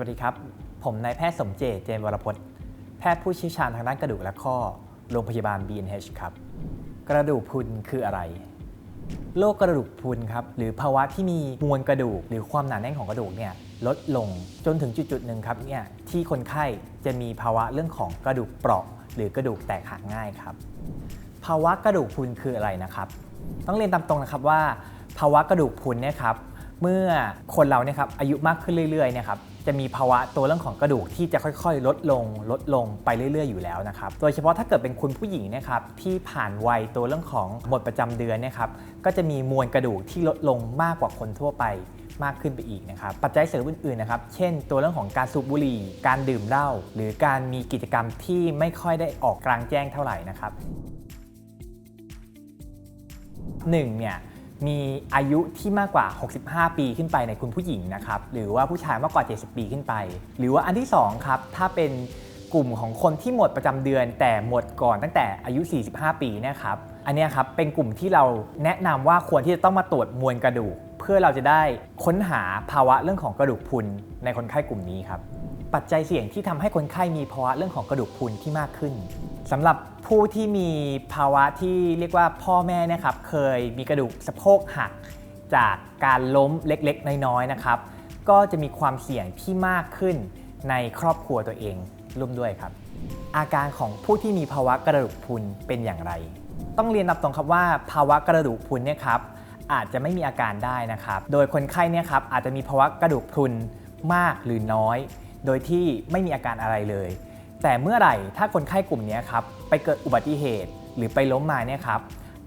วัสดีครับ ผมนายแพทย์สมเจตเจนวรพจน์ แพทย์ผู้เชี่ยวชาญทางด้านกระดูกและข้อ โรงพยาบาล BNH ครับ กระดูกพรุนคืออะไร โรคกระดูกพรุนครับ หรือภาวะที่มีมวลกระดูก หรือความหนาแน่นของกระดูกเนี่ยลดลงจนถึงจุดๆหนึ่งครับเนี่ยที่คนไข้จะมีภาวะเรื่องของกระดูกเปราะ หรือกระดูกแตกหักง่ายครับ ภาวะกระดูกพรุนคืออะไรนะครับ ต้องเรียนตามตรงนะครับว่า ภาวะกระดูกพรุนเนี่ยครับเมื่อคนเราเนี่ยครับอายุมากขึ้นเรื่อยๆเนะครับ จะมีภาวะตัวเรื่องของกระดูกที่จะค่อยๆ ลดลงลดลงไปเรื่อยๆ อยู่แล้วนะครับ โดยเฉพาะถ้าเกิดเป็นคุณผู้หญิงนะครับที่ผ่านวัยตัวเรื่องของหมดประจำเดือนเนะครับก็จะมีมวลกระดูกที่ลดลงมากกว่าคนทั่วไปมากขึ้นไปอีกนะครับ ปัจจัยเสริมอื่นๆนะครับ เช่น ตัวเรื่องของการสูบบุหรี่ การดื่มเหล้า หรือการมีกิจกรรมที่ไม่ค่อยได้ออกกลางแจ้งเท่าไหร่นะครับ 1 เนี่ย มีอายุที่มากกว่า 65 ปีขึ้นไปในคุณผู้หญิงนะครับหรือว่าผู้ชายมากกว่า 70 ปีขึ้นไป หรือว่าอันที่2ครับถ้าเป็นกลุ่มของคนที่หมดประจำเดือน แต่หมดก่อนตั้งแต่อายุ 45 ปีนะครับอันนี้ครับเป็นกลุ่มที่เราแนะนำว่าควรที่จะต้องมาตรวจมวลกระดูก เพื่อเราจะได้ค้นหาภาวะเรื่องของกระดูกพรุนในคนไข้กลุ่มนี้ครับปัจจัยเสี่ยงที่ทำให้คนไข้มีภาวะเรื่องของกระดูกพรุนที่มากขึ้นสำหรับผู้ที่มีภาวะที่เรียกว่าพ่อแม่นะครับเคยมีกระดูกสะโพกหักจากการล้มเล็กๆ น้อยๆนะครับ ก็จะมีความเสี่ยงที่มากขึ้นในครอบครัวตัวเองร่วมด้วยครับ อาการของผู้ที่มีภาวะกระดูกพรุนเป็นอย่างไร ต้องเรียนรับตรงครับว่าภาวะกระดูกพรุนเนี่ยครับอาจจะไม่มีอาการได้นะครับ โดยคนไข้เนี่ยครับอาจจะมีภาวะกระดูกพรุนมากหรือน้อย โดยที่ไม่มีอาการอะไรเลย แต่เมื่อไหร่ถ้าคนไข้กลุ่มนี้ครับไปเกิดอุบัติเหตุหรือไปล้มมาเนี่ยครับ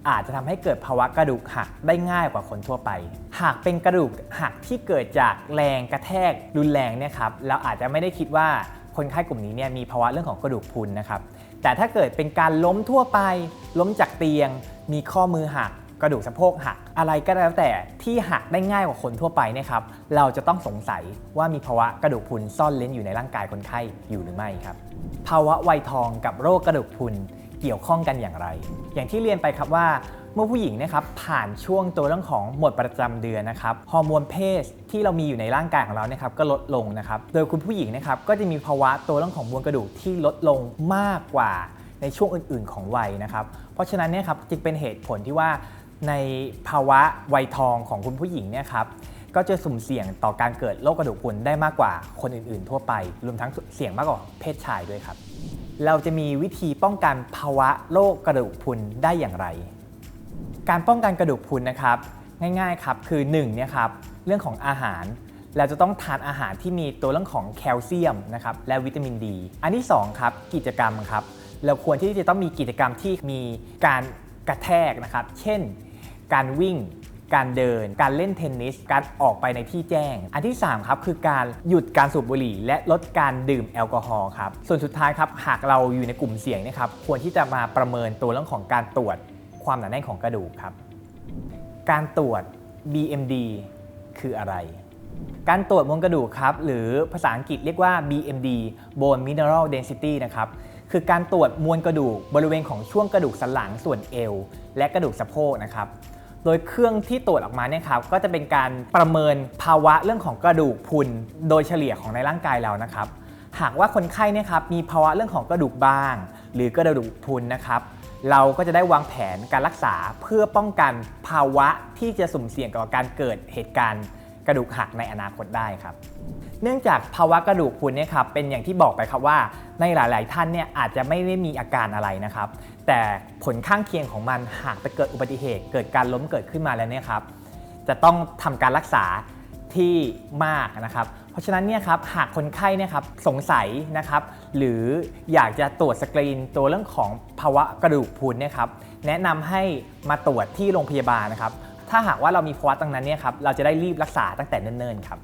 อาจจะทำให้เกิดภาวะกระดูกหักได้ง่ายกว่าคนทั่วไป หากเป็นกระดูกหักที่เกิดจากแรงกระแทกรุนแรงเนี่ยครับเราอาจจะไม่ได้คิดว่าคนไข้กลุ่มนี้เนี่ยมีภาวะเรื่องของกระดูกพุนนะครับแต่ถ้าเกิดเป็นการล้มทั่วไป ล้มจากเตียง มีข้อมือหัก กระดูกสะโพกหัก อะไรก็แล้วแต่ที่หักได้ง่ายกว่าคนทั่วไปเนะครับเราจะต้องสงสัยว่ามีภาวะกระดูกพรุนซ่อนเล้นอยู่ในร่างกายคนไข้อยู่หรือไม่ครับ ภาวะวัยทองกับโรคกระดูกพรุนเกี่ยวข้องกันอย่างไร อย่างที่เรียนไปครับว่าเมื่อผู้หญิงนะครับผ่านช่วงตัวเรื่องของหมดประจำเดือนนะครับฮอร์โมนเพศที่เรามีอยู่ในร่างกายของเราเนี่ยครับก็ลดลงนะครับโดยคุณผู้หญิงนะครับก็จะมีภาวะตัวเรื่องของมวลกระดูกที่ลดลงมากกว่าในช่วงอื่น ๆ ของวัยนะครับ เพราะฉะนั้นเนี่ยครับจึงเป็นเหตุผลที่ว่า ในภาวะวัยทองของคุณผู้หญิงเนี่ยครับก็จะสุ่มเสี่ยงต่อการเกิดโรคกระดูกพรุนได้มากกว่าคนอื่น ๆ ทั่วไป รวมทั้งเสี่ยงมากกว่าเพศชายด้วยครับ เราจะมีวิธีป้องกันภาวะโรคกระดูกพรุนได้อย่างไร การป้องกันกระดูกพรุนนะครับ ง่ายๆครับคือ1เนี่ยครับเรื่องของอาหาร เราจะต้องทานอาหารที่มีตัวเรื่องของแคลเซียมนะครับและวิตามินดี อันที่2ครับกิจกรรมครับเราควรที่จะต้องมีกิจกรรมที่มีการกระแทกนะครับ เช่น การวิ่ง การเดิน การเล่นเทนนิส การออกไปในที่แจ้ง อันที่ 3 ครับ คือการหยุดการสูบบุหรี่ และลดการดื่มแอลกอฮอล์ครับ ส่วนสุดท้ายครับ หากเราอยู่ในกลุ่มเสี่ยงนะครับ ควรที่จะมาประเมินตัวเรื่องของการตรวจความหนาแน่นของกระดูกครับ การตรวจ BMD คืออะไร การตรวจมวลกระดูกครับ หรือภาษาอังกฤษเรียกว่า BMD Bone Mineral Density นะครับ คือการตรวจมวลกระดูกบริเวณของช่วงกระดูกสันหลังส่วนเอว และกระดูกสะโพกนะครับ โดยเครื่องที่ตรวจออกมาเนี่ยครับก็จะเป็นการประเมินภาวะเรื่องของกระดูกพุนโดยเฉลี่ยของในร่างกายเรานะครับ หากว่าคนไข้เนี่ยครับมีภาวะเรื่องของกระดูกบาง หรือกระดูกพุนนะครับเราก็จะได้วางแผนการรักษาเพื่อป้องกันภาวะที่จะสุ่มเสี่ยงต่อการเกิดเหตุการณ์กระดูกหักในอนาคตได้ครับ เนื่องจากภาวะกระดูกพรุนเนี่ยครับเป็นอย่างที่บอกไปครับว่าในหลาย ๆ ท่านเนี่ยอาจจะไม่ได้มีอาการอะไรนะครับ แต่ผลข้างเคียงของมันหากไปเกิดอุบัติเหตุ เกิดการล้มเกิดขึ้นมาแล้วเนี่ยครับ จะต้องทำการรักษาที่มากนะครับ เพราะฉะนั้นเนี่ยครับหากคนไข้เนี่ยครับสงสัยนะครับหรืออยากจะตรวจสกรีนตัวเรื่องของภาวะกระดูกพรุนเนี่ยครับแนะนำให้มาตรวจที่โรงพยาบาลนะครับ ถ้าหากว่าเรามีภาวะตรงนั้นเนี่ยครับเราจะได้รีบรักษาตั้งแต่เนิ่นๆครับ